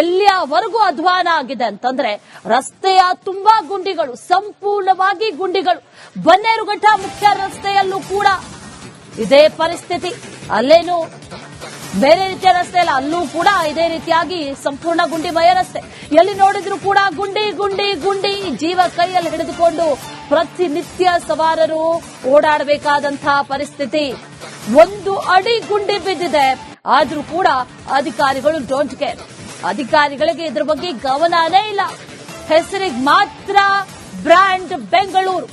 ಎಲ್ಲಿಯವರೆಗೂ ಅಧ್ವಾನ ಆಗಿದೆ ಅಂತಂದ್ರೆ ರಸ್ತೆಯ ತುಂಬಾ ಗುಂಡಿಗಳು, ಸಂಪೂರ್ಣವಾಗಿ ಗುಂಡಿಗಳು. ಬನ್ನೇರುಘಟ್ಟ ಮುಖ್ಯ ರಸ್ತೆಯಲ್ಲೂ ಕೂಡ ಇದೇ ಪರಿಸ್ಥಿತಿ. ಅಲ್ಲೇನು ಬೇರೆ ರೀತಿಯ ರಸ್ತೆ ಇಲ್ಲ, ಅಲ್ಲೂ ಕೂಡ ಇದೇ ರೀತಿಯಾಗಿ ಸಂಪೂರ್ಣ ಗುಂಡಿಮಯ ರಸ್ತೆ. ಎಲ್ಲಿ ನೋಡಿದ್ರು ಕೂಡ ಗುಂಡಿ ಗುಂಡಿ ಗುಂಡಿ ಜೀವ ಕೈಯಲ್ಲಿ ಹಿಡಿದುಕೊಂಡು ಪ್ರತಿನಿತ್ಯ ಸವಾರರು ಓಡಾಡಬೇಕಾದಂತಹ ಪರಿಸ್ಥಿತಿ. ಒಂದು ಅಡಿ ಗುಂಡಿ ಬಿದ್ದಿದೆ, ಆದ್ರೂ ಕೂಡ ಅಧಿಕಾರಿಗಳು ಡೋಂಟ್ ಕೇರ್ ಅಧಿಕಾರಿಗಳಿಗೆ ಇದ್ರ ಬಗ್ಗೆ ಗಮನನೇ ಇಲ್ಲ. ಹೆಸರಿಗೆ ಮಾತ್ರ ಬ್ರ್ಯಾಂಡ್ ಬೆಂಗಳೂರು.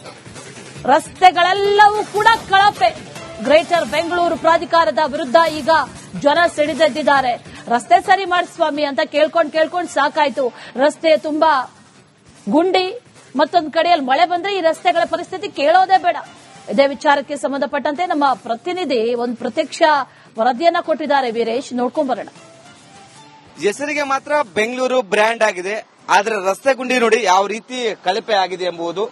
ರಸ್ತೆಗಳೆಲ್ಲವೂ ಕೂಡ ಕಳಪೆ. ಗ್ರೇಟರ್ ಬೆಂಗಳೂರು ಪ್ರಾಧಿಕಾರದ ವಿರುದ್ಧ ಈಗ ಜನ ಸಿಡಿದೆದ್ದಿದ್ದಾರೆ. ರಸ್ತೆ ಸರಿ ಮಾಡಿ ಸ್ವಾಮಿ ಅಂತ ಕೇಳ್ಕೊಂಡು ಕೇಳ್ಕೊಂಡು ಸಾಕಾಯ್ತು. ರಸ್ತೆ ತುಂಬಾ ಗುಂಡಿ, ಮತ್ತೊಂದು ಕಡೆಯಲ್ಲಿ ಮಳೆ ಬಂದ್ರೆ ಈ ರಸ್ತೆಗಳ ಪರಿಸ್ಥಿತಿ ಕೇಳೋದೇ ಬೇಡ. ಇದೇ ವಿಚಾರಕ್ಕೆ ಸಂಬಂಧಪಟ್ಟಂತೆ ನಮ್ಮ ಪ್ರತಿನಿಧಿ ಒಂದು ಪ್ರತ್ಯಕ್ಷ ವರದಿಯನ್ನ ಕೊಟ್ಟಿದ್ದಾರೆ. ವೀರೇಶ್, ನೋಡ್ಕೊಂಡ್ ಬರೋಣ. ಹೆಸರಿಗೆ ಮಾತ್ರ ಬೆಂಗಳೂರು ಬ್ರ್ಯಾಂಡ್ ಆಗಿದೆ. ಆದ್ರೆ ರಸ್ತೆ ಗುಂಡಿ ನೋಡಿ ಯಾವ ರೀತಿ ಕಳಪೆ ಆಗಿದೆ ಎಂಬುದು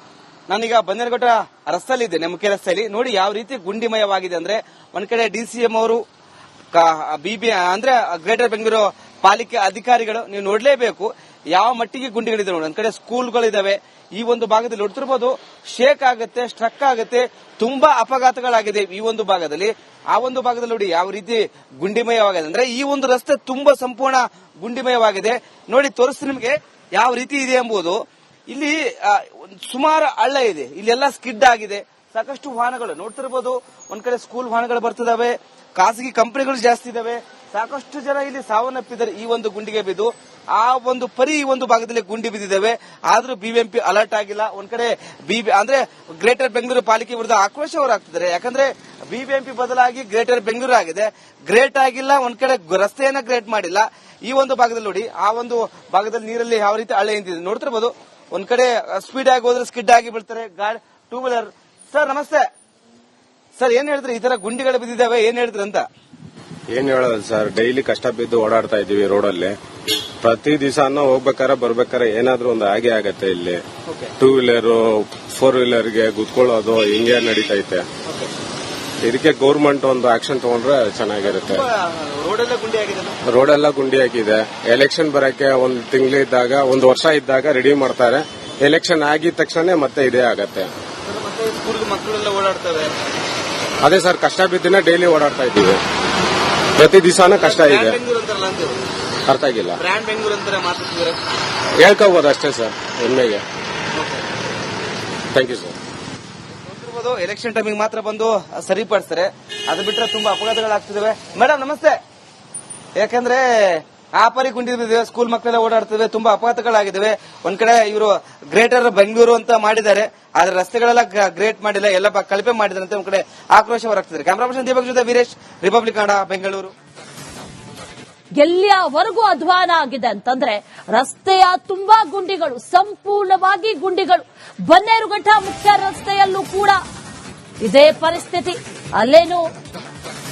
ನಾನೀಗ ಬಂದನಘಟ್ಟ ರಸ್ತೆಯಲ್ಲಿ ಇದ್ದೇನೆ ಮುಖ್ಯ ರಸ್ತೆಯಲ್ಲಿ. ನೋಡಿ ಯಾವ ರೀತಿ ಗುಂಡಿಮಯವಾಗಿದೆ ಅಂದ್ರೆ ಒಂದ್ ಕಡೆ ಡಿ ಸಿ ಎಂ ಅವರು ಬಿಬಿ ಅಂದ್ರೆ ಗ್ರೇಟರ್ ಬೆಂಗಳೂರು ಪಾಲಿಕೆ ಅಧಿಕಾರಿಗಳು ನೀವು ನೋಡ್ಲೇಬೇಕು. ಯಾವ ಮಟ್ಟಿಗೆ ಗುಂಡಿಗಳಿದೆ ನೋಡಿ. ಒಂದ್ ಕಡೆ ಸ್ಕೂಲ್ಗಳಿದಾವೆ ಈ ಒಂದು ಭಾಗದಲ್ಲಿ ನೋಡ್ತಿರ್ಬೋದು ಶೇಕ್ ಆಗುತ್ತೆ, ಸ್ಟ್ರಕ್ ಆಗುತ್ತೆ, ತುಂಬಾ ಅಪಘಾತಗಳಾಗಿದೆ ಈ ಒಂದು ಭಾಗದಲ್ಲಿ. ಆ ಒಂದು ಭಾಗದಲ್ಲಿ ನೋಡಿ ಯಾವ ರೀತಿ ಗುಂಡಿಮಯವಾಗಿದೆ. ಅಂದ್ರೆ ಈ ಒಂದು ರಸ್ತೆ ತುಂಬಾ ಸಂಪೂರ್ಣ ಗುಂಡಿಮಯವಾಗಿದೆ. ನೋಡಿ ತೋರಿಸ್ತೀನಿ ನಿಮಗೆ ಯಾವ ರೀತಿ ಇದೆ ಎಂಬುದು. ಇಲ್ಲಿ ಸುಮಾರು ಹಳ್ಳ ಇದೆ. ಇಲ್ಲೆಲ್ಲ ಸ್ಕಿಡ್ ಆಗಿದೆ. ಸಾಕಷ್ಟು ವಾಹನಗಳು, ನೋಡ್ತಿರ್ಬೋದು, ಒಂದ್ ಕಡೆ ಸ್ಕೂಲ್ ವಾಹನಗಳು ಬರ್ತಿದಾವೆ. ಖಾಸಗಿ ಕಂಪನಿಗಳು ಜಾಸ್ತಿ ಇದಾವೆ. ಸಾಕಷ್ಟು ಜನ ಇಲ್ಲಿ ಸಾವನ್ನಪ್ಪಿದ್ದಾರೆ ಈ ಒಂದು ಗುಂಡಿಗೆ ಬಿದ್ದು. ಆ ಒಂದು ಪರಿ ಈ ಒಂದು ಭಾಗದಲ್ಲಿ ಗುಂಡಿ ಬಿದ್ದಿದ್ದಾವೆ. ಆದ್ರೂ ಬಿಬಿಎಂಪಿ ಅಲರ್ಟ್ ಆಗಿಲ್ಲ. ಒಂದ್ ಕಡೆ ಬಿಬಿ ಅಂದ್ರೆ ಗ್ರೇಟರ್ ಬೆಂಗಳೂರು ಪಾಲಿಕೆ ವಿರುದ್ಧ ಆಕ್ರೋಶ ಹೊರಾಗ್ತಿದ್ದಾರೆ ಯಾಕಂದ್ರೆ ಬಿಬಿಎಂಪಿ ಬದಲಾಗಿ ಗ್ರೇಟರ್ ಬೆಂಗಳೂರು ಆಗಿದೆ. ಗ್ರೇಟ್ ಆಗಿಲ್ಲ, ಒಂದ್ ಕಡೆ ರಸ್ತೆಯನ್ನ ಗ್ರೇಟ್ ಮಾಡಿಲ್ಲ. ಈ ಒಂದು ಭಾಗದಲ್ಲಿ ನೋಡಿ, ಆ ಒಂದು ಭಾಗದಲ್ಲಿ ನೀರಲ್ಲಿ ಯಾವ ರೀತಿ ಹಳೆ ನಿಂತಿದೆ ನೋಡ್ತಿರ್ಬೋದು. ಒಂದ್ ಕಡೆ ಸ್ಪೀಡ್ ಆಗಿ ಹೋದ್ರೆ ಸ್ಕಿಡ್ ಆಗಿ ಬಿಡ್ತಾರೆ ಗಾಡಿ ಟೂ ವೀಲರ್ ಸರ್ ನಮಸ್ತೆ. ಸರ್ ಏನ್ ಹೇಳಿದ್ರಿ ಈ ತರ ಗುಂಡಿಗಳು ಬಿದ್ದಿದ್ದಾವೆ, ಏನ್ ಹೇಳಿದ್ರಿ ಅಂತ? ಏನ್ ಹೇಳೋದು ಸರ್? ಡೈಲಿ ಕಷ್ಟ ಬಿದ್ದು ಓಡಾಡ್ತಾ ಇದೀವಿ ರೋಡಲ್ಲಿ. ಪ್ರತಿ ದಿವಸನೂ ಹೋಗ್ಬೇಕಾರೆ ಬರ್ಬೇಕಾರೆ ಏನಾದ್ರೂ ಒಂದು ಹಾಗೆ ಆಗತ್ತೆ ಇಲ್ಲಿ. ಟೂ ವೀಲರ್ ಫೋರ್ ವೀಲರ್ಗೆ ಗುದ್ಕೊಳ್ಳೋದು ಹಿಂಗೆ ನಡೀತೈತೆ. ಇದಕ್ಕೆ ಗೌರ್ಮೆಂಟ್ ಒಂದು ಆಕ್ಷನ್ ತಗೊಂಡ್ರೆ ಚೆನ್ನಾಗಿರುತ್ತೆ. ರೋಡೆಲ್ಲ ಗುಂಡಿ ಹಾಕಿದೆ ಎಲೆಕ್ಷನ್ ಬರಕ್ಕೆ ಒಂದು ತಿಂಗಳಿದ್ದಾಗ ಒಂದು ವರ್ಷ ಇದ್ದಾಗ ರೆಡಿ ಮಾಡ್ತಾರೆ. ಎಲೆಕ್ಷನ್ ಆಗಿದ ತಕ್ಷಣ ಮತ್ತೆ ಇದೇ ಆಗತ್ತೆ. ಅದೇ ಸರ್ ಕಷ್ಟ ಬಿದ್ದಿನ ಡೈಲಿ ಓಡಾಡ್ತಾ ಇದ್ದೀವಿ ಪ್ರತಿ ದಿವಸನೂ ಕಷ್ಟ ಇದೆ. ಅರ್ಥ ಆಗಿಲ್ಲ. ಬ್ರ್ಯಾಂಡ್ ಬೆಂಗಳೂರು ಅಂತಾರೆ ಮಾತಾಡ್ತಿದ್ದಾರೆ ಹೇಳ್ಕೋಬಹುದು ಅಷ್ಟೇ ಸರ್ ಹೆಮ್ಮೆಗೆ. ಥ್ಯಾಂಕ್ ಯು ಸರ್ ಎಲೆಕ್ಷನ್ ಟೈಮಿಗೆ ಮಾತ್ರ ಬಂದು ಸರಿಪಡಿಸ್ತಾರೆ. ಅದು ಬಿಟ್ರೆ ತುಂಬಾ ಅಪಘಾತಗಳಾಗ್ತಿದಾವೆ. ಮೇಡಮ್ ನಮಸ್ತೆ. ಯಾಕಂದ್ರೆ ಆ ಪರಿ ಗುಂಡಿದಿದೆ ಸ್ಕೂಲ್ ಮಕ್ಕಳೆಲ್ಲ ಓಡಾಡ್ತವೆ ತುಂಬಾ ಅಪಘಾತಗಳಾಗಿದ್ದಾವೆ ಒಂದ್ ಕಡೆ ಇವರು ಗ್ರೇಟರ್ ಬೆಂಗಳೂರು ಅಂತ ಮಾಡಿದ್ದಾರೆ. ಆದ್ರೆ ರಸ್ತೆಗಳೆಲ್ಲ ಗ್ರೇಟ್ ಮಾಡಿಲ್ಲ, ಎಲ್ಲ ಕಳಪೆ ಮಾಡಿದ್ದಾರೆ ಅಂತ ಒಂದ್ ಕಡೆ ಆಕ್ರೋಶ ಹೊರಗ್ತಿದ್ದಾರೆ. ಕ್ಯಾಮರಾ ಪರ್ಸನ್ ದೀಪಕ್ ಜೊತೆ ವೀರೇಶ್ ರಿಪಬ್ಲಿಕ್ ಕನ್ನಡ ಬೆಂಗಳೂರು ಎಲ್ಲಿಯವರೆಗೂ ಅಧ್ವಾನ ಆಗಿದೆ ಅಂತಂದ್ರೆ, ರಸ್ತೆಯ ತುಂಬಾ ಗುಂಡಿಗಳು, ಸಂಪೂರ್ಣವಾಗಿ ಗುಂಡಿಗಳು. ಬನ್ನೇರುಘಟ್ಟ ಮುಖ್ಯ ರಸ್ತೆಯಲ್ಲೂ ಕೂಡ ಇದೇ ಪರಿಸ್ಥಿತಿ. ಅಲ್ಲೇನು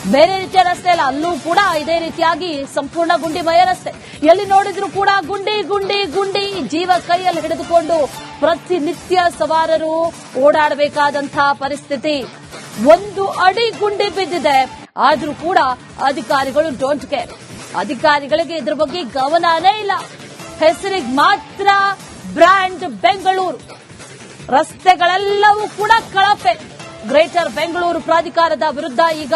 ಬೇರೆ ರೀತಿಯ ರಸ್ತೆ ಇಲ್ಲ ಅಲ್ಲೂ ಕೂಡ ಇದೇ ರೀತಿಯಾಗಿ ಸಂಪೂರ್ಣ ಗುಂಡಿಮಯ ರಸ್ತೆ. ಎಲ್ಲಿ ನೋಡಿದ್ರು ಕೂಡ ಗುಂಡಿ ಗುಂಡಿ ಗುಂಡಿ ಜೀವ ಕೈಯಲ್ಲಿ ಹಿಡಿದುಕೊಂಡು ಪ್ರತಿನಿತ್ಯ ಸವಾರರು ಓಡಾಡಬೇಕಾದಂತಹ ಪರಿಸ್ಥಿತಿ. ಒಂದು ಅಡಿ ಗುಂಡಿ ಬಿದ್ದಿದೆ. ಆದ್ರೂ ಕೂಡ ಅಧಿಕಾರಿಗಳು ಡೋಂಟ್ ಕೇರ್ ಅಧಿಕಾರಿಗಳಿಗೆ ಇದ್ರ ಬಗ್ಗೆ ಗಮನನೇ ಇಲ್ಲ. ಹೆಸರಿಗೆ ಮಾತ್ರ ಬ್ರ್ಯಾಂಡ್ ಬೆಂಗಳೂರು. ರಸ್ತೆಗಳೆಲ್ಲವೂ ಕೂಡ ಕಳಪೆ. ಗ್ರೇಟರ್ ಬೆಂಗಳೂರು ಪ್ರಾಧಿಕಾರದ ವಿರುದ್ಧ ಈಗ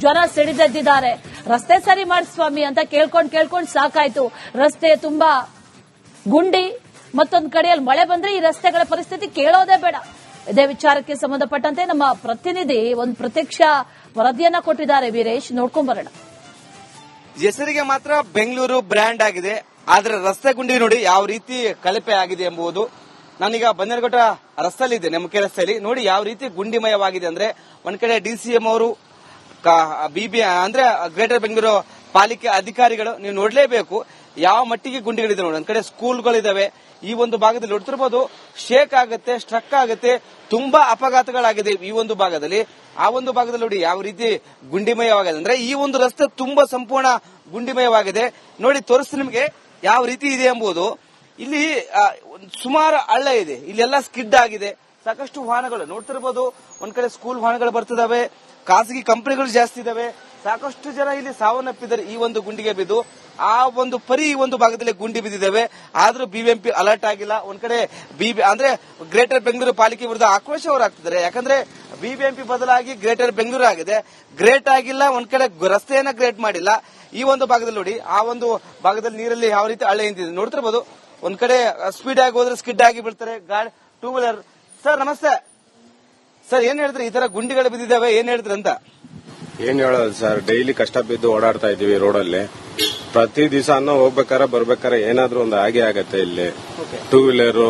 ಜ್ವರ ಸಿಡಿದೆದ್ದಿದ್ದಾರೆ. ರಸ್ತೆ ಸರಿ ಮಾಡಿ ಸ್ವಾಮಿ ಅಂತ ಕೇಳ್ಕೊಂಡು ಕೇಳ್ಕೊಂಡು ಸಾಕಾಯ್ತು. ರಸ್ತೆ ತುಂಬಾ ಗುಂಡಿ, ಮತ್ತೊಂದು ಕಡೆಯಲ್ಲಿ ಮಳೆ ಬಂದ್ರೆ ಈ ರಸ್ತೆಗಳ ಪರಿಸ್ಥಿತಿ ಕೇಳೋದೇ ಬೇಡ. ಇದೇ ವಿಚಾರಕ್ಕೆ ಸಂಬಂಧಪಟ್ಟಂತೆ ನಮ್ಮ ಪ್ರತಿನಿಧಿ ಒಂದು ಪ್ರತ್ಯಕ್ಷ ವರದಿಯನ್ನ ಕೊಟ್ಟಿದ್ದಾರೆ ವೀರೇಶ್. ನೋಡ್ಕೊಂಡ್ ಬರೋಣ. ಹೆಸರಿಗೆ ಮಾತ್ರ ಬೆಂಗಳೂರು ಬ್ರ್ಯಾಂಡ್ ಆಗಿದೆ. ಆದ್ರೆ ರಸ್ತೆ ಗುಂಡಿ ನೋಡಿ ಯಾವ ರೀತಿ ಕಳಪೆ ಆಗಿದೆ ಎಂಬುದು ನಾನೀಗ ಬನ್ನೇರುಘಟ್ಟ ರಸ್ತೆಯಲ್ಲಿದ್ದೇನೆ, ಮುಖ್ಯ ರಸ್ತೆಯಲ್ಲಿ. ನೋಡಿ ಯಾವ ರೀತಿ ಗುಂಡಿಮಯವಾಗಿದೆ ಅಂದ್ರೆ, ಒಂದ್ ಕಡೆ ಡಿ ಸಿ ಅವರು ಬಿಬಿ ಅಂದ್ರೆ ಗ್ರೇಟರ್ ಬೆಂಗಳೂರು ಪಾಲಿಕೆ ಅಧಿಕಾರಿಗಳು ನೀವು ನೋಡ್ಲೇಬೇಕು. ಯಾವ ಮಟ್ಟಿಗೆ ಗುಂಡಿಗಳಿದೆ ನೋಡಿ. ಒಂದ್ ಕಡೆ ಸ್ಕೂಲ್ಗಳಿದಾವೆ. ಈ ಒಂದು ಭಾಗದಲ್ಲಿ ನೋಡ್ತಿರ್ಬೋದು ಶೇಕ್ ಆಗುತ್ತೆ, ಸ್ಟ್ರಕ್ ಆಗುತ್ತೆ, ತುಂಬಾ ಅಪಘಾತಗಳಾಗಿದೆ ಈ ಒಂದು ಭಾಗದಲ್ಲಿ. ಆ ಒಂದು ಭಾಗದಲ್ಲಿ ನೋಡಿ ಯಾವ ರೀತಿ ಗುಂಡಿಮಯವಾಗಿದೆ. ಅಂದ್ರೆ ಈ ಒಂದು ರಸ್ತೆ ತುಂಬಾ ಸಂಪೂರ್ಣ ಗುಂಡಿಮಯವಾಗಿದೆ. ನೋಡಿ, ತೋರಿಸ್ತೀನಿ ನಿಮಗೆ ಯಾವ ರೀತಿ ಇದೆ ಎಂಬುದು. ಇಲ್ಲಿ ಸುಮಾರು ಹಳ್ಳ ಇದೆ. ಇಲ್ಲೆಲ್ಲ ಸ್ಕಿಡ್ ಆಗಿದೆ. ಸಾಕಷ್ಟು ವಾಹನಗಳು. ನೋಡ್ತಿರ್ಬೋದು ಒಂದ್ ಕಡೆ ಸ್ಕೂಲ್ ವಾಹನಗಳು ಬರ್ತಿದಾವೆ. ಖಾಸಗಿ ಕಂಪನಿಗಳು ಜಾಸ್ತಿ ಇದಾವೆ. ಸಾಕಷ್ಟು ಜನ ಇಲ್ಲಿ ಸಾವನ್ನಪ್ಪಿದ್ದಾರೆ ಈ ಒಂದು ಗುಂಡಿಗೆ ಬಿದ್ದು. ಆ ಒಂದು ಪರಿ ಈ ಒಂದು ಭಾಗದಲ್ಲಿ ಗುಂಡಿ ಬಿದ್ದಿದ್ದಾವೆ. ಆದ್ರೂ ಬಿಬಿಎಂಪಿ ಅಲರ್ಟ್ ಆಗಿಲ್ಲ. ಒಂದ್ ಕಡೆ ಬಿಬಿ ಅಂದ್ರೆ ಗ್ರೇಟರ್ ಬೆಂಗಳೂರು ಪಾಲಿಕೆ ವಿರುದ್ಧ ಆಕ್ರೋಶ ಯಾಕಂದ್ರೆ ಬಿಬಿಎಂಪಿ ಬದಲಾಗಿ ಗ್ರೇಟರ್ ಬೆಂಗಳೂರು ಆಗಿದೆ. ಗ್ರೇಟ್ ಆಗಿಲ್ಲ, ಒಂದ್ ಕಡೆ ರಸ್ತೆಯನ್ನ ಗ್ರೇಟ್ ಮಾಡಿಲ್ಲ. ಈ ಒಂದು ಭಾಗದಲ್ಲಿ ನೋಡಿ, ಆ ಒಂದು ಭಾಗದಲ್ಲಿ ನೀರಲ್ಲಿ ಯಾವ ರೀತಿ ಹಳ್ಳೆ ನಿಂತಿದೆ. ನೋಡ್ತಿರ್ಬೋದು. ಒಂದ್ ಕಡೆ ಸ್ಪೀಡ್ ಆಗಿ ಹೋದ್ರೆ ಸ್ಕಿಡ್ ಆಗಿ ಬಿಡ್ತಾರೆ ಗಾಡಿ ಟೂ ವೀಲರ್ ಸರ್ ನಮಸ್ತೆ. ಸರ್ ಏನ್ ಹೇಳಿದ್ರೆ? ಈ ತರ ಗುಂಡಿಗಳು ಬಿದ್ದಿದ್ದಾವೆ ಏನ್ ಹೇಳಿದ್ರೆ ಅಂತ? ಏನ್ ಹೇಳೋದು ಸರ್ ಡೈಲಿ ಕಷ್ಟ ಬಿದ್ದು ಓಡಾಡ್ತಾ ಇದೀವಿ ರೋಡಲ್ಲಿ. ಪ್ರತಿ ದಿವಸ ಹೋಗ್ಬೇಕಾರ ಬರ್ಬೇಕಾರ ಏನಾದ್ರೂ ಒಂದು ಹಾಗೆ ಆಗತ್ತೆ ಇಲ್ಲಿ. ಟೂ ವೀಲರ್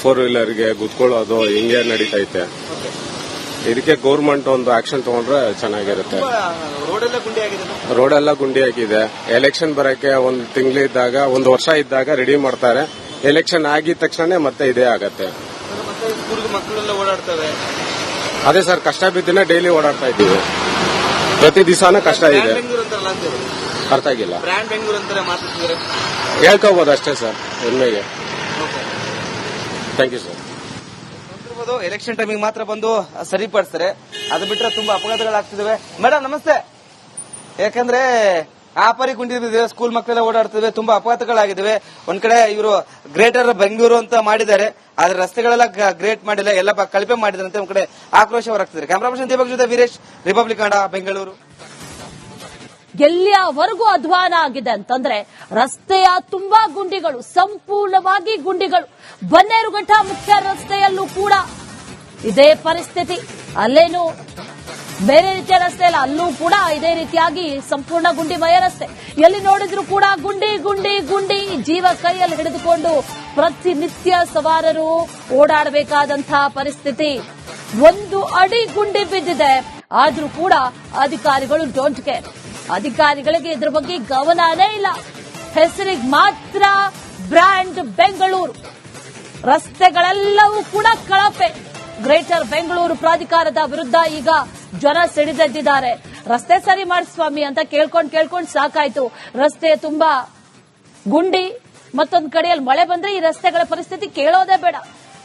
ಫೋರ್ ವೀಲರ್ಗೆ ಗುದ್ಕೊಳ್ಳೋದು ಹಿಂಗೆ ನಡೀತೈತೆ ಇದಕ್ಕೆ ಗೌರ್ಮೆಂಟ್ ಒಂದು ಆಕ್ಷನ್ ತಗೊಂಡ್ರೆ ಚೆನ್ನಾಗಿರುತ್ತೆ. ರೋಡೆಲ್ಲ ಗುಂಡಿ ಆಗಿದೆ ಎಲೆಕ್ಷನ್ ಬರಕ್ಕೆ ಒಂದು ತಿಂಗಳಿದ್ದಾಗ ಒಂದು ವರ್ಷ ಇದ್ದಾಗ ರೆಡಿ ಮಾಡ್ತಾರೆ. ಎಲೆಕ್ಷನ್ ಆಗಿದ ತಕ್ಷಣ ಮತ್ತೆ ಇದೇ ಆಗತ್ತೆ. ಅದೇ ಸರ್ ಕಷ್ಟ ಬಿದ್ದಿನ ಡೈಲಿ ಓಡಾಡ್ತಾ ಇದ್ದೀವಿ. ಪ್ರತಿ ದಿವಸನೂ ಕಷ್ಟ ಇದೆ. ಅರ್ಥ ಆಗಿಲ್ಲ. ಬ್ರ್ಯಾಂಡ್ ಬೆಂಗಳೂರು ಅಂತಾರೆ ಮಾತಾಡ್ತಿದ್ರೆ ಹೇಳ್ಕೋಬಹುದು ಅಷ್ಟೇ ಸರ್ ಹೆಮ್ಮೆಗೆ. ಥ್ಯಾಂಕ್ ಯು ಸರ್ ಎಲೆಕ್ಷನ್ ಟೈಮಿಗೆ ಮಾತ್ರ ಬಂದು ಸರಿಪಡಿಸ್ತಾರೆ. ಅದು ಬಿಟ್ರೆ ತುಂಬಾ ಅಪಘಾತಗಳಾಗ್ತಿದಾವೆ ಮೇಡಮ್ ನಮಸ್ತೆ. ಯಾಕಂದ್ರೆ ಆ ಪರಿ ಗುಂಡಿದೆ ಸ್ಕೂಲ್ ಮಕ್ಕಳೆಲ್ಲ ಓಡಾಡ್ತಿವೆ ತುಂಬಾ ಅಪಘಾತಗಳಾಗಿದ್ದಾವೆ ಒಂದ್ ಕಡೆ ಇವರು ಗ್ರೇಟರ್ ಬೆಂಗಳೂರು ಅಂತ ಮಾಡಿದ್ದಾರೆ, ಆದ್ರೆ ರಸ್ತೆಗಳೆಲ್ಲ ಗ್ರೇಟ್ ಮಾಡಿಲ್ಲ, ಎಲ್ಲ ಕಳಪೆ ಮಾಡಿದ್ದಾರೆ ಅಂತ ಒಂದ್ ಕಡೆ ಆಕ್ರೋಶ ಹೊರಾಗ್ತಿದ್ದಾರೆ ಕ್ಯಾಮ್ರಾ ಪರ್ಸನ್ ದೀಪಕ್ ಜೊತೆ ವೀರೇಶ್ ರಿಪಬ್ಲಿಕ್ ಕನ್ನಡ ಬೆಂಗಳೂರು ಎಲ್ಲಿಯವರೆಗೂ ಅಧ್ವಾನ ಆಗಿದೆ ಅಂತಂದ್ರೆ, ರಸ್ತೆಯ ತುಂಬಾ ಗುಂಡಿಗಳು, ಸಂಪೂರ್ಣವಾಗಿ ಗುಂಡಿಗಳು, ಬನ್ನೇರುಘಟ್ಟ ಮುಖ್ಯ ರಸ್ತೆಯಲ್ಲೂ ಕೂಡ ಇದೇ ಪರಿಸ್ಥಿತಿ. ಅಲ್ಲೇನು ಬೇರೆ ರೀತಿಯ ರಸ್ತೆ ಇಲ್ಲ ಅಲ್ಲೂ ಕೂಡ ಇದೇ ರೀತಿಯಾಗಿ ಸಂಪೂರ್ಣ ಗುಂಡಿಮಯ ರಸ್ತೆ. ಎಲ್ಲಿ ನೋಡಿದ್ರು ಕೂಡ ಗುಂಡಿ ಗುಂಡಿ ಗುಂಡಿ ಜೀವ ಕೈಯಲ್ಲಿ ಹಿಡಿದುಕೊಂಡು ಪ್ರತಿನಿತ್ಯ ಸವಾರರು ಓಡಾಡಬೇಕಾದಂತಹ ಪರಿಸ್ಥಿತಿ. ಒಂದು ಅಡಿ ಗುಂಡಿ ಬಿದ್ದಿದೆ. ಆದ್ರೂ ಕೂಡ ಅಧಿಕಾರಿಗಳು ಡೋಂಟ್ ಕೇರ್ ಅಧಿಕಾರಿಗಳಿಗೆ ಇದ್ರ ಬಗ್ಗೆ ಗಮನನೇ ಇಲ್ಲ. ಹೆಸರಿಗೆ ಮಾತ್ರ ಬ್ರ್ಯಾಂಡ್ ಬೆಂಗಳೂರು. ರಸ್ತೆಗಳೆಲ್ಲವೂ ಕೂಡ ಕಳಪೆ. ಗ್ರೇಟರ್ ಬೆಂಗಳೂರು ಪ್ರಾಧಿಕಾರದ ವಿರುದ್ಧ ಈಗ ಜ್ವರ ಸಿಡಿದೆದ್ದಿದ್ದಾರೆ. ರಸ್ತೆ ಸರಿ ಮಾಡಿ ಸ್ವಾಮಿ ಅಂತ ಕೇಳ್ಕೊಂಡು ಕೇಳ್ಕೊಂಡು ಸಾಕಾಯ್ತು. ರಸ್ತೆ ತುಂಬಾ ಗುಂಡಿ, ಮತ್ತೊಂದು ಕಡೆಯಲ್ಲಿ ಮಳೆ ಬಂದ್ರೆ ಈ ರಸ್ತೆಗಳ ಪರಿಸ್ಥಿತಿ ಕೇಳೋದೇ ಬೇಡ.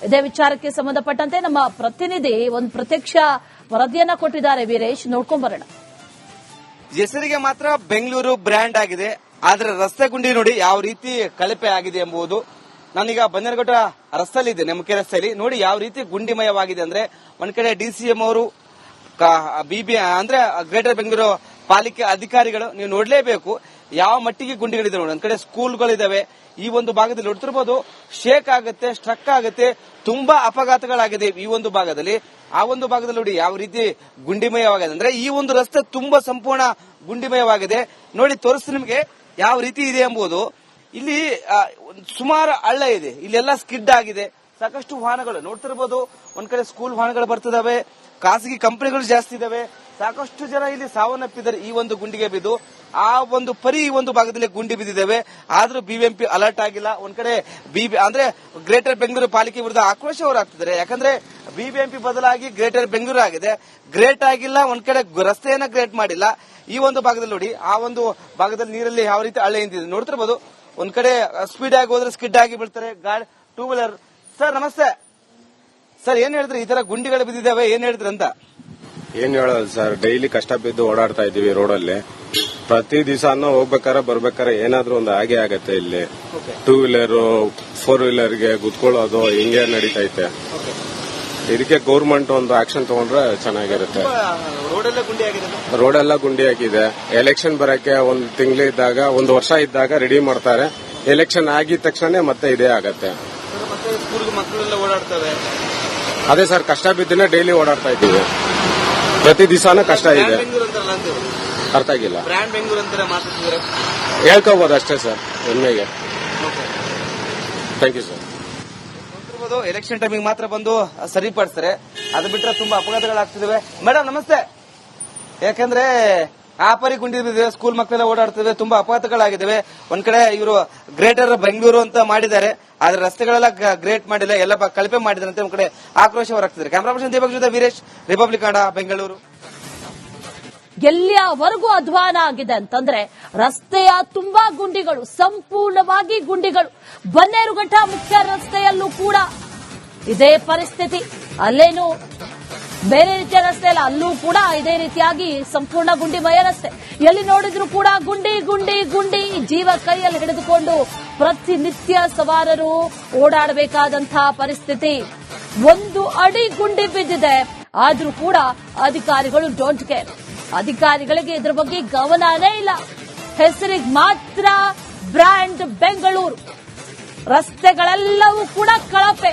ಇದೇ ವಿಚಾರಕ್ಕೆ ಸಂಬಂಧಪಟ್ಟಂತೆ ನಮ್ಮ ಪ್ರತಿನಿಧಿ ಒಂದು ಪ್ರತ್ಯಕ್ಷ ವರದಿಯನ್ನ ಕೊಟ್ಟಿದ್ದಾರೆ. ವೀರೇಶ್ ನೋಡ್ಕೊಂಡ್ ಬರೋಣ ಹೆಸರಿಗೆ ಮಾತ್ರ ಬೆಂಗಳೂರು ಬ್ರ್ಯಾಂಡ್ ಆಗಿದೆ. ಆದ್ರೆ ರಸ್ತೆ ಗುಂಡಿ ನೋಡಿ ಯಾವ ರೀತಿ ಕಳಪೆ ಆಗಿದೆ ಎಂಬುದು ನಾನೀಗ ಬನ್ನೇರಘಟ್ಟ ರಸ್ತೆಯಲ್ಲಿ ಇದ್ದೇನೆ ಮುಖ್ಯ ರಸ್ತೆಯಲ್ಲಿ ನೋಡಿ ಯಾವ ರೀತಿ ಗುಂಡಿಮಯವಾಗಿದೆ ಅಂದ್ರೆ ಒಂದ್ ಕಡೆ ಡಿ ಸಿ ಎಂ ಅವರು ಬಿಬಿ ಅಂದ್ರೆ ಗ್ರೇಟರ್ ಬೆಂಗಳೂರು ಪಾಲಿಕೆ ಅಧಿಕಾರಿಗಳು ನೀವು ನೋಡ್ಲೇಬೇಕು. ಯಾವ ಮಟ್ಟಿಗೆ ಗುಂಡಿಗಳಿದೆ ನೋಡಿ. ಒಂದ್ ಕಡೆ ಸ್ಕೂಲ್ಗಳಿದಾವೆ. ಈ ಒಂದು ಭಾಗದಲ್ಲಿ ನೋಡ್ತಿರ್ಬೋದು ಶೇಕ್ ಆಗುತ್ತೆ, ಸ್ಟ್ರಕ್ ಆಗುತ್ತೆ, ತುಂಬಾ ಅಪಘಾತಗಳಾಗಿದೆ ಈ ಒಂದು ಭಾಗದಲ್ಲಿ. ಆ ಒಂದು ಭಾಗದಲ್ಲಿ ನೋಡಿ ಯಾವ ರೀತಿ ಗುಂಡಿಮಯವಾಗಿದೆ ಅಂದ್ರೆ ಈ ಒಂದು ರಸ್ತೆ ತುಂಬಾ ಸಂಪೂರ್ಣ ಗುಂಡಿಮಯವಾಗಿದೆ. ನೋಡಿ ತೋರಿಸ್ತೀನಿ ನಿಮಗೆ ಯಾವ ರೀತಿ ಇದೆ ಎಂಬುದು. ಇಲ್ಲಿ ಸುಮಾರು ಹಳ್ಳ ಇದೆ. ಇಲ್ಲೆಲ್ಲ ಸ್ಕಿಡ್ ಆಗಿದೆ. ಸಾಕಷ್ಟು ವಾಹನಗಳು. ನೋಡ್ತಿರ್ಬೋದು, ಒಂದ್ ಕಡೆ ಸ್ಕೂಲ್ ವಾಹನಗಳು ಬರ್ತಿದಾವೆ. ಖಾಸಗಿ ಕಂಪನಿಗಳು ಜಾಸ್ತಿ ಇದಾವೆ. ಸಾಕಷ್ಟು ಜನ ಇಲ್ಲಿ ಸಾವನ್ನಪ್ಪಿದ್ದಾರೆ ಈ ಒಂದು ಗುಂಡಿಗೆ ಬಿದ್ದು. ಆ ಒಂದು ಪರಿ ಈ ಒಂದು ಭಾಗದಲ್ಲಿ ಗುಂಡಿ ಬಿದ್ದಿದ್ದಾವೆ. ಆದ್ರೂ ಬಿಬಿಎಂಪಿ ಅಲರ್ಟ್ ಆಗಿಲ್ಲ. ಒಂದ್ ಕಡೆ ಬಿಬಿ ಅಂದ್ರೆ ಗ್ರೇಟರ್ ಬೆಂಗಳೂರು ಪಾಲಿಕೆ ವಿರುದ್ಧ ಆಕ್ರೋಶ ಹೊರಾಗ್ತಿದ್ದಾರೆ ಯಾಕಂದ್ರೆ ಬಿಬಿಎಂಪಿ ಬದಲಾಗಿ ಗ್ರೇಟರ್ ಬೆಂಗಳೂರು ಆಗಿದೆ. ಗ್ರೇಟ್ ಆಗಿಲ್ಲ, ಒಂದ್ ಕಡೆ ರಸ್ತೆಯನ್ನ ಗ್ರೇಟ್ ಮಾಡಿಲ್ಲ. ಈ ಒಂದು ಭಾಗದಲ್ಲಿ ನೋಡಿ, ಆ ಒಂದು ಭಾಗದಲ್ಲಿ ನೀರಲ್ಲಿ ಯಾವ ರೀತಿ ಹಳ್ಳೆ ನಿಂತಿದೆ ನೋಡ್ತಿರ್ಬೋದು ಒಂದ್ ಕಡೆ ಸ್ಪೀಡ್ ಆಗಿ ಹೋದ್ರೆ ಸ್ಕಿಡ್ ಆಗಿ ಬೀಳ್ತಾರೆ. ಗಾಡಿ ಟೂ ವೀಲರ್ ಸರ್ ನಮಸ್ತೆ. ಸರ್ ಏನ್ ಹೇಳಿದ್ರಿ? ಈ ತರ ಗುಂಡಿಗಳು ಬಿದ್ದಿದ್ದಾವೆ ಏನ್ ಹೇಳಿದ್ರಿ ಅಂತ? ಏನ್ ಹೇಳೋದು ಸರ್ ಡೈಲಿ ಕಷ್ಟ ಬಿದ್ದು ಓಡಾಡ್ತಾ ಇದೀವಿ ರೋಡಲ್ಲಿ ಪ್ರತಿ ದಿವಸ ಹೋಗ್ಬೇಕಾರೆ ಬರ್ಬೇಕಾರೆ ಏನಾದ್ರೂ ಒಂದು ಹಾಗೆ ಆಗತ್ತೆ ಇಲ್ಲಿ. ಟೂ ವೀಲರ್ ಫೋರ್ ವೀಲರ್ಗೆ ಕುತ್ಕೊಳ್ಳೋದು ಹಿಂಗೆ ನಡೀತೈತೆ. ಇದಕ್ಕೆ ಗೌರ್ಮೆಂಟ್ ಒಂದು ಆಕ್ಷನ್ ತಗೊಂಡ್ರೆ ಚೆನ್ನಾಗಿರುತ್ತೆ. ರೋಡೆಲ್ಲ ಗುಂಡಿ ಆಗಿದೆ ರೋಡ್ ಎಲ್ಲ ಗುಂಡಿ ಹಾಕಿದೆ ಎಲೆಕ್ಷನ್ ಬರಕ್ಕೆ ಒಂದು ತಿಂಗಳು ಇದ್ದಾಗ ಒಂದು ವರ್ಷ ಇದ್ದಾಗ ರೆಡಿ ಮಾಡ್ತಾರೆ. ಎಲೆಕ್ಷನ್ ಆಗಿದ ತಕ್ಷಣ ಮತ್ತೆ ಇದೇ ಆಗತ್ತೆ. ಅದೇ ಸರ್ ಕಷ್ಟ ಬಿದ್ದನೆ ಡೈಲಿ ಓಡಾಡ್ತಾ ಇದ್ದೀವಿ. ಪ್ರತಿ ದಿವಸನೂ ಕಷ್ಟ ಇದೆ. ಅರ್ಥ ಆಗಿಲ್ಲ. ಹೇಳ್ಕೋಬಹುದು ಅಷ್ಟೇ ಸರ್ ಹೆಮ್ಮೆಗೆ. ಥ್ಯಾಂಕ್ ಯು ಸರ್ ನೋಡ್ತಿರ್ಬೋದು ಎಲೆಕ್ಷನ್ ಟೈಮಿಗೆ ಮಾತ್ರ ಬಂದು ಸರಿಪಡಿಸ್ತಾರೆ. ಅದು ಬಿಟ್ರೆ ತುಂಬಾ ಅಪಘಾತಗಳಾಗ್ತಿದಾವೆ. ಮೇಡಮ್, ನಮಸ್ತೆ. ಯಾಕಂದ್ರೆ ಆ ಪರಿ ಗುಂಡಿದೆ ಸ್ಕೂಲ್ ಮಕ್ಕಳೆಲ್ಲ ಓಡಾಡ್ತಿವೆ ತುಂಬಾ ಅಪಘಾತಗಳಾಗಿದ್ದಾವೆ ಒಂದ್ ಕಡೆ ಇವರು ಗ್ರೇಟರ್ ಬೆಂಗಳೂರು ಅಂತ ಮಾಡಿದ್ದಾರೆ, ಆದ್ರೆ ರಸ್ತೆಗಳೆಲ್ಲ ಗ್ರೇಟ್ ಮಾಡಿಲ್ಲ ಎಲ್ಲ ಕಳಪೆ ಮಾಡಿದ್ದಾರೆ ಅಂತ ಒಂದ್ ಕಡೆ ಆಕ್ರೋಶ ಹೊರಾಗ್ತಿದ್ದಾರೆ ಕ್ಯಾಮರಾ ಪರ್ಸನ್ ದೀಪಕ್ ಜೊತೆ ವೀರೇಶ್ ರಿಪಬ್ಲಿಕ್ ಬೆಂಗಳೂರು ಎಲ್ಲಿಯವರೆಗೂ ಅಧ್ವಾನ ಆಗಿದೆ ಅಂತಂದ್ರೆ ರಸ್ತೆಯ ತುಂಬಾ ಗುಂಡಿಗಳು, ಸಂಪೂರ್ಣವಾಗಿ ಗುಂಡಿಗಳು. ಬನ್ನೇರುಘಟ್ಟ ಮುಖ್ಯ ರಸ್ತೆಯಲ್ಲೂ ಕೂಡ ಇದೇ ಪರಿಸ್ಥಿತಿ. ಅಲ್ಲೇನು ಬೇರೆ ರೀತಿಯ ರಸ್ತೆ ಅಲ್ಲ, ಅಲ್ಲೂ ಕೂಡ ಇದೇ ರೀತಿಯಾಗಿ ಸಂಪೂರ್ಣ ಗುಂಡಿಮಯ ರಸ್ತೆ. ಎಲ್ಲಿ ನೋಡಿದ್ರು ಕೂಡ ಗುಂಡಿ ಗುಂಡಿ ಗುಂಡಿ ಜೀವ ಕೈಯಲ್ಲಿ ಹಿಡಿದುಕೊಂಡು ಪ್ರತಿನಿತ್ಯ ಸವಾರರು ಓಡಾಡಬೇಕಾದಂತಹ ಪರಿಸ್ಥಿತಿ. ಒಂದು ಅಡಿ ಗುಂಡಿ ಬಿದ್ದಿದೆ, ಆದ್ರೂ ಕೂಡ ಅಧಿಕಾರಿಗಳು ಡೋಂಟ್ ಕೇರ್ ಅಧಿಕಾರಿಗಳಿಗೆ ಇದ್ರ ಬಗ್ಗೆ ಗಮನನೇ ಇಲ್ಲ. ಹೆಸರಿಗೆ ಮಾತ್ರ ಬ್ರ್ಯಾಂಡ್ ಬೆಂಗಳೂರು. ರಸ್ತೆಗಳೆಲ್ಲವೂ ಕೂಡ ಕಳಪೆ.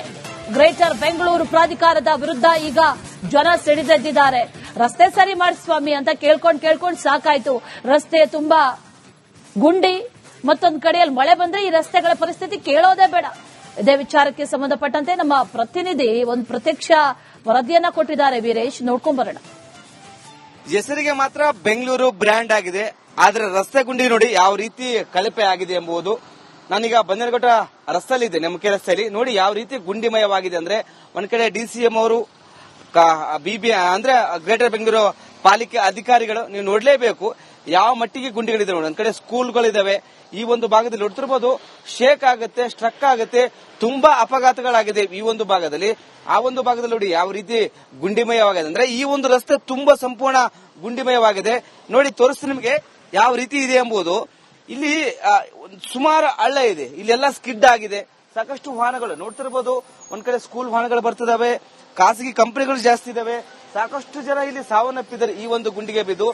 ಗ್ರೇಟರ್ ಬೆಂಗಳೂರು ಪ್ರಾಧಿಕಾರದ ವಿರುದ್ಧ ಈಗ ಜನ ಸಿಡಿದೆದ್ದಿದ್ದಾರೆ. ರಸ್ತೆ ಸರಿ ಮಾಡಿ ಸ್ವಾಮಿ ಅಂತ ಕೇಳ್ಕೊಂಡು ಕೇಳ್ಕೊಂಡು ಸಾಕಾಯ್ತು. ರಸ್ತೆ ತುಂಬಾ ಗುಂಡಿ, ಮತ್ತೊಂದು ಕಡೆಯಲ್ಲಿ ಮಳೆ ಬಂದ್ರೆ ಈ ರಸ್ತೆಗಳ ಪರಿಸ್ಥಿತಿ ಕೇಳೋದೇ ಬೇಡ. ಇದೇ ವಿಚಾರಕ್ಕೆ ಸಂಬಂಧಪಟ್ಟಂತೆ ನಮ್ಮ ಪ್ರತಿನಿಧಿ ಒಂದು ಪ್ರತ್ಯಕ್ಷ ವರದಿಯನ್ನ ಕೊಟ್ಟಿದ್ದಾರೆ. ವೀರೇಶ್, ನೋಡ್ಕೊಂಡ್ ಬರೋಣ. ಹೆಸರಿಗೆ ಮಾತ್ರ ಬೆಂಗಳೂರು ಬ್ರ್ಯಾಂಡ್ ಆಗಿದೆ. ಆದ್ರೆ ರಸ್ತೆ ಗುಂಡಿ ನೋಡಿ ಯಾವ ರೀತಿ ಕಳಪೆ ಆಗಿದೆ ಎಂಬುದು ನಾನೀಗ ಬನ್ನೇರುಘಟ್ಟ ರಸ್ತೆಯಲ್ಲಿ ಇದೆ ನಮ್ಮ ರಸ್ತೆಯಲ್ಲಿ. ನೋಡಿ ಯಾವ ರೀತಿ ಗುಂಡಿಮಯವಾಗಿದೆ ಅಂದ್ರೆ ಒಂದ್ ಕಡೆ ಡಿ ಸಿ ಎಂ ಅವರು ಬಿಬಿ ಅಂದ್ರೆ ಗ್ರೇಟರ್ ಬೆಂಗಳೂರು ಪಾಲಿಕೆ ಅಧಿಕಾರಿಗಳು ನೀವು ನೋಡ್ಲೇಬೇಕು. ಯಾವ ಮಟ್ಟಿಗೆ ಗುಂಡಿಗಳಿದೆ ನೋಡಿ. ಒಂದ್ ಕಡೆ ಸ್ಕೂಲ್ಗಳಿದಾವೆ ಈ ಒಂದು ಭಾಗದಲ್ಲಿ ನೋಡ್ತಿರ್ಬೋದು ಶೇಕ್ ಆಗುತ್ತೆ, ಸ್ಟ್ರಕ್ ಆಗುತ್ತೆ, ತುಂಬಾ ಅಪಘಾತಗಳಾಗಿದೆ ಈ ಒಂದು ಭಾಗದಲ್ಲಿ. ಆ ಒಂದು ಭಾಗದಲ್ಲಿ ನೋಡಿ ಯಾವ ರೀತಿ ಗುಂಡಿಮಯವಾಗಿದೆ. ಅಂದ್ರೆ ಈ ಒಂದು ರಸ್ತೆ ತುಂಬಾ ಸಂಪೂರ್ಣ ಗುಂಡಿಮಯವಾಗಿದೆ. ನೋಡಿ ತೋರಿಸ್ತೀನಿ ನಿಮಗೆ ಯಾವ ರೀತಿ ಇದೆ ಎಂಬುದು. ಇಲ್ಲಿ ಸುಮಾರು ಹಳ್ಳ ಇದೆ. ಇಲ್ಲೆಲ್ಲ ಸ್ಕಿಡ್ ಆಗಿದೆ. ಸಾಕಷ್ಟು ವಾಹನಗಳು. ನೋಡ್ತಿರ್ಬೋದು ಒಂದ್ ಕಡೆ ಸ್ಕೂಲ್ ವಾಹನಗಳು ಬರ್ತಿದಾವೆ. ಖಾಸಗಿ ಕಂಪನಿಗಳು ಜಾಸ್ತಿ ಇದಾವೆ. ಸಾಕಷ್ಟು ಜನ ಇಲ್ಲಿ ಸಾವನ್ನಪ್ಪಿದ್ದಾರೆ ಈ ಒಂದು ಗುಂಡಿಗೆ ಬಿದ್ದು,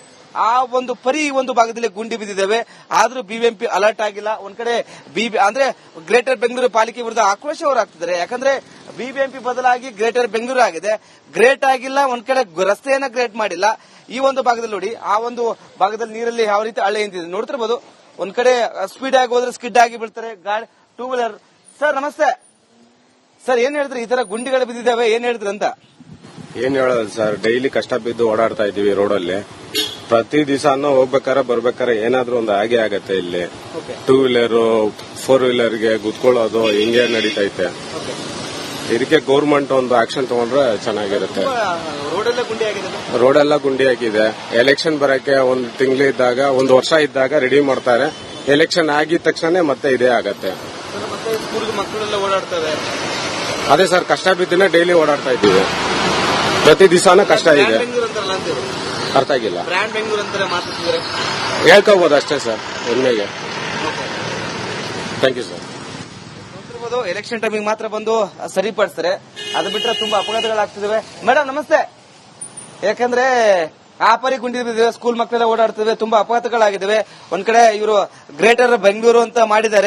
ಆ ಒಂದು ಪರಿ ಈ ಒಂದು ಭಾಗದಲ್ಲಿ ಗುಂಡಿ ಬಿದ್ದಿದ್ದಾವೆ. ಆದ್ರೂ ಬಿಬಿಎಂಪಿ ಅಲರ್ಟ್ ಆಗಿಲ್ಲ. ಒಂದ್ ಕಡೆ ಬಿಬಿ, ಅಂದ್ರೆ ಗ್ರೇಟರ್ ಬೆಂಗಳೂರು ಪಾಲಿಕೆ ವಿರುದ್ಧ ಆಕ್ರೋಶ ಹೊರಾಗ್ತಿದ್ದಾರೆ ಯಾಕಂದ್ರೆ ಬಿಬಿಎಂಪಿ ಬದಲಾಗಿ ಗ್ರೇಟರ್ ಬೆಂಗಳೂರು ಆಗಿದೆ. ಗ್ರೇಟ್ ಆಗಿಲ್ಲ, ಒಂದ್ ಕಡೆ ರಸ್ತೆಯನ್ನ ಗ್ರೇಟ್ ಮಾಡಿಲ್ಲ. ಈ ಒಂದು ಭಾಗದಲ್ಲಿ ನೋಡಿ, ಆ ಒಂದು ಭಾಗದಲ್ಲಿ ನೀರಲ್ಲಿ ಯಾವ ರೀತಿ ಹಳ್ಳೆ ನಿಂತಿದೆ. ನೋಡ್ತಿರ್ಬೋದು, ಒಂದ್ ಕಡೆ ಸ್ಪೀಡ್ ಆಗಿ ಹೋದ್ರೆ ಸ್ಕಿಡ್ ಆಗಿ ಬಿಡ್ತಾರೆ ಗಾಡಿ ಟೂ ವೀಲರ್ ಸರ್ ನಮಸ್ತೆ. ಸರ್ ಏನ್ ಹೇಳಿದ್ರಿ? ಈ ತರ ಗುಂಡಿಗಳು ಬಿದ್ದಿದ್ದಾವೆ, ಏನ್ ಹೇಳಿದ್ರಿ ಅಂತ ಏನ್ ಹೇಳೋದು ಸರ್ ಡೈಲಿ ಕಷ್ಟ ಬಿದ್ದು ಓಡಾಡ್ತಾ ಇದೀವಿ ರೋಡಲ್ಲಿ ಪ್ರತಿ ದಿವಸನೂ ಹೋಗ್ಬೇಕಾರೆ ಬರ್ಬೇಕಾರೆ ಏನಾದ್ರೂ ಒಂದು ಹಾಗೆ ಆಗತ್ತೆ ಇಲ್ಲಿ. ಟೂ ವೀಲರ್ ಫೋರ್ ವೀಲರ್ಗೆ ಗುದ್ಕೊಳ್ಳೋದು ಹಿಂಗೆ ನಡೀತೈತೆ. ಇದಕ್ಕೆ ಗೌರ್ಮೆಂಟ್ ಒಂದು ಆಕ್ಷನ್ ತಗೊಂಡ್ರೆ ಚೆನ್ನಾಗಿರುತ್ತೆ. ರೋಡೆಲ್ಲ ಗುಂಡಿ ಆಗಿದೆ ಎಲೆಕ್ಷನ್ ಬರಕ್ಕೆ ಒಂದು ತಿಂಗಳು ಇದ್ದಾಗ ಒಂದು ವರ್ಷ ಇದ್ದಾಗ ರೆಡಿ ಮಾಡ್ತಾರೆ. ಎಲೆಕ್ಷನ್ ಆಗಿದ ತಕ್ಷಣ ಮತ್ತೆ ಇದೇ ಆಗತ್ತೆ. ಅದೇ ಸರ್ ಕಷ್ಟ ಬಿದ್ದಿನ ಡೈಲಿ ಓಡಾಡ್ತಾ ಇದ್ದೀವಿ. ಪ್ರತಿ ದಿವಸನ ಕಷ್ಟ ಇದೆ. ಅರ್ಥ ಆಗಿಲ್ಲ. ಬ್ರ್ಯಾಂಡ್ ಬೆಂಗಳೂರು ಅಂತಾರೆ ಮಾತಾಡ್ತಿದ್ರೆ ಹೇಳ್ಕೋಬಹುದು ಅಷ್ಟೇ ಸರ್ ಹೆಮ್ಮೆಗೆ. ಥ್ಯಾಂಕ್ ಯು ಸರ್ ಎಲೆಕ್ಷನ್ ಟೈಮಿಗೆ ಮಾತ್ರ ಬಂದು ಸರಿಪಡಿಸ್ತಾರೆ. ಅದು ಬಿಟ್ರೆ ತುಂಬಾ ಅಪಘಾತಗಳಾಗ್ತಿದಾವೆ ಮೇಡಮ್ ನಮಸ್ತೆ. ಯಾಕಂದ್ರೆ ಆ ಪರಿ ಗುಂಡಿ ಬಿದ್ದಿದೆ ಸ್ಕೂಲ್ ಮಕ್ಕಳೆಲ್ಲ ಓಡಾಡ್ತಿವೆ ತುಂಬಾ ಅಪಘಾತಗಳಾಗಿದ್ದಾವೆ. ಒಂದ್ ಕಡೆ ಇವರು ಗ್ರೇಟರ್ ಬೆಂಗಳೂರು ಅಂತ ಮಾಡಿದ್ದಾರೆ.